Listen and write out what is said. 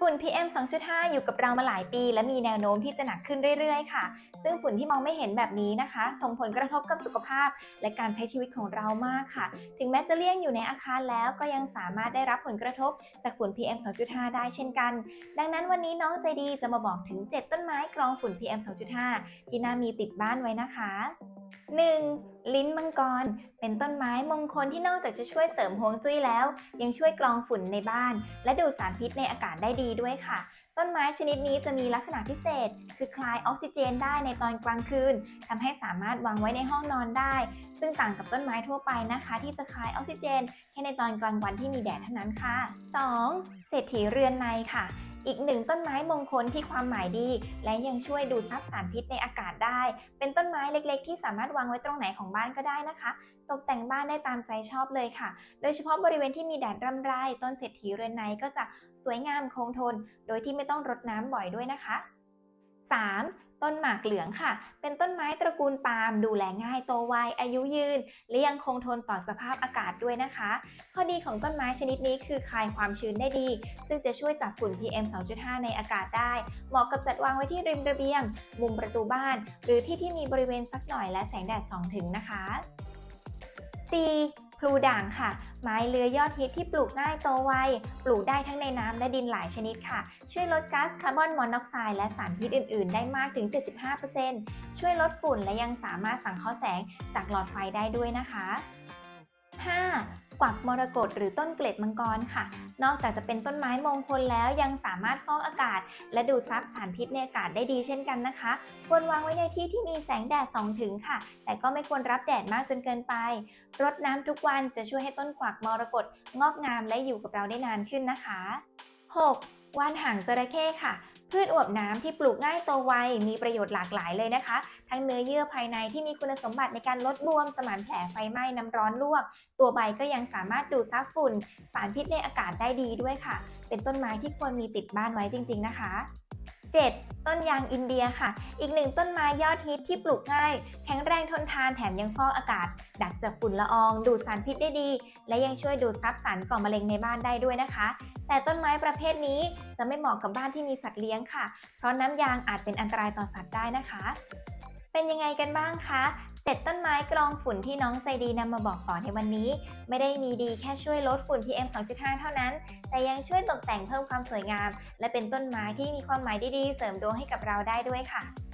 ฝุ่น PM 2.5 อยู่กับเรามาหลายปี และมีแนวโน้มที่จะหนักขึ้นเรื่อย ๆ ค่ะ ซึ่งฝุ่นที่มองไม่เห็นแบบนี้นะคะ ส่งผลกระทบกับสุขภาพ และการใช้ชีวิตของเรามากค่ะ ถึงแม้จะเลี่ยงอยู่ในอาคารแล้วก็ยังสามารถได้รับผลกระทบจากฝุ่น PM 2.5 ได้เช่นกัน ดังนั้นวันนี้น้องใจดีจะมาบอกถึง 7 ต้นไม้กรองฝุ่น PM 2.5 ที่น่ามีติดบ้านไว้นะคะ 1. ลิ้นมังกร เป็นต้นไม้มงคลที่นอกจากจะช่วยเสริมฮวงจุ้ยแล้ว ยังช่วยกรองฝุ่นในบ้าน และดูดสารพิษในอากาศได้ดีด้วยค่ะ ต้นไม้ชนิดนี้จะมีลักษณะพิเศษ คือคลายออกซิเจนได้ในตอนกลางคืนทำให้สามารถวางไว้ในห้องนอนได้ ซึ่งต่างกับต้นไม้ทั่วไปนะคะ ที่จะคลายออกซิเจน แค่ในตอนกลางวันที่มีแดดเท่านั้นค่ะ 2. เศรษฐีเรือนในค่ะ อีกหนึ่งต้นไม้มงคลที่ความหมายดี และยังช่วยดูดซับสารพิษในอากาศได้ เป็นต้นไม้เล็กๆ ที่สามารถวางไว้ตรงไหนของบ้านก็ได้นะคะ ตกแต่งบ้านได้ตามใจชอบเลยค่ะ โดยเฉพาะบริเวณที่มีแดดร่ำไรต้นเศรษฐีเรือนในก็จะสวยงามคงทน โดยที่ไม่ต้องรดน้ำบ่อยด้วยนะคะ 3. ต้นหมากเหลืองค่ะ เป็นต้นไม้ตระกูลปาล์มดูแลง่ายโตไวอายุยืน และยังคงทนต่อสภาพอากาศด้วยนะคะ ข้อดีของต้นไม้ชนิดนี้คือคายความชื้นได้ดี ซึ่งจะช่วยจับฝุ่น PM 2.5 ในอากาศได้ เหมาะกับจัดวางไว้ที่ริมระเบียง มุมประตูบ้าน หรือที่ที่มีบริเวณสักหน่อยและแสงแดดส่องถึงนะคะ 4. พลูด่างค่ะ ไม้เลื้อยยอดฮิตที่ปลูกง่ายโตไว ปลูกได้ทั้งในน้ำและดินหลายชนิดค่ะ ช่วยลดก๊าซคาร์บอนมอนอกไซด์และสารพิษอื่น ๆ ได้มากถึง 75%ช่วยลดฝุ่นและยังสามารถสังเคราะห์แสงจากหลอดไฟได้ด้วยนะคะ 5. กวักมรกตหรือต้นเกล็ดมังกรค่ะ นอกจากจะเป็นต้นไม้มงคลแล้วยังสามารถฟอกอากาศ และดูดซับสารพิษในอากาศได้ดีเช่นกันนะคะ ควรวางไว้ในที่ที่มีแสงแดดส่องถึงค่ะ แต่ก็ไม่ควรรับแดดมากจนเกินไป รดน้ำทุกวันจะช่วยให้ต้นกวักมรกตงอกงามและอยู่กับเราได้นานขึ้นนะคะ 6. ว่านหางจระเข้ค่ะ พืชอวบน้ำที่ปลูกง่ายโตไว มีประโยชน์หลากหลายเลยนะคะ ทั้งเนื้อเยื่อภายในที่มีคุณสมบัติในการลดบวม สมานแผลไฟไหม้น้ำร้อนลวก ตัวใบก็ยังสามารถดูดซับฝุ่น สารพิษในอากาศได้ดีด้วยค่ะ เป็นต้นไม้ที่ควรมีติดบ้านไว้จริง ๆ นะคะ 7. ต้นยางอินเดียค่ะ อีกหนึ่งต้นไม้ยอดฮิตที่ปลูกง่าย แข็งแรงทนทานแถมยังฟอกอากาศ ดักจับฝุ่นละออง ดูดสารพิษได้ดี และยังช่วยดูดซับสารก่อมะเร็งในบ้านได้ด้วยนะคะ แต่ต้นไม้ประเภทนี้จะไม่เหมาะกับบ้านที่มีสัตว์เลี้ยงค่ะ เพราะน้ำยางอาจเป็นอันตรายต่อสัตว์ได้นะคะ เป็นยังไงกันบ้างคะเจ็ดต้นไม้กรองฝุ่นที่น้องใจดีนำมาบอกต่อในวันนี้ ไม่ได้มีดีแค่ช่วยลดฝุ่น PM 2.5 เท่านั้น แต่ยังช่วยตกแต่งเพิ่มความสวยงาม และเป็นต้นไม้ที่มีความหมายดีๆ เสริมดวงให้กับเราได้ด้วยค่ะ